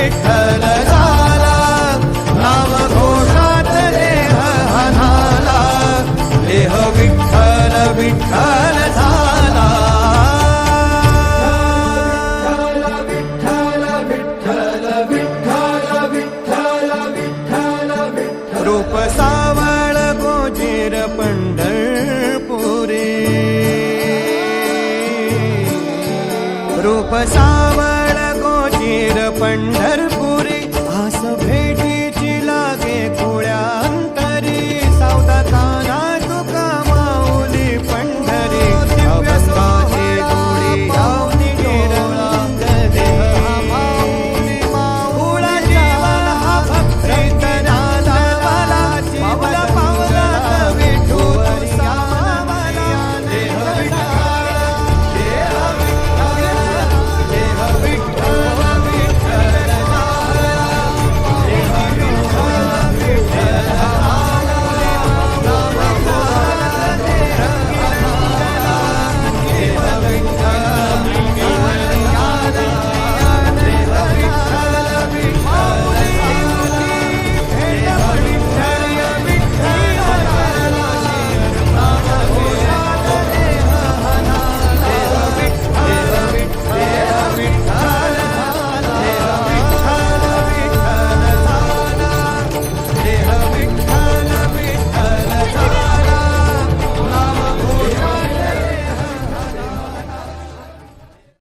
विठ्ठल झाला देह हनाला देह विठ्ठल विठ्ठल झाला रूप सावळ गोजेर पंढरपुरी. रूप पंढर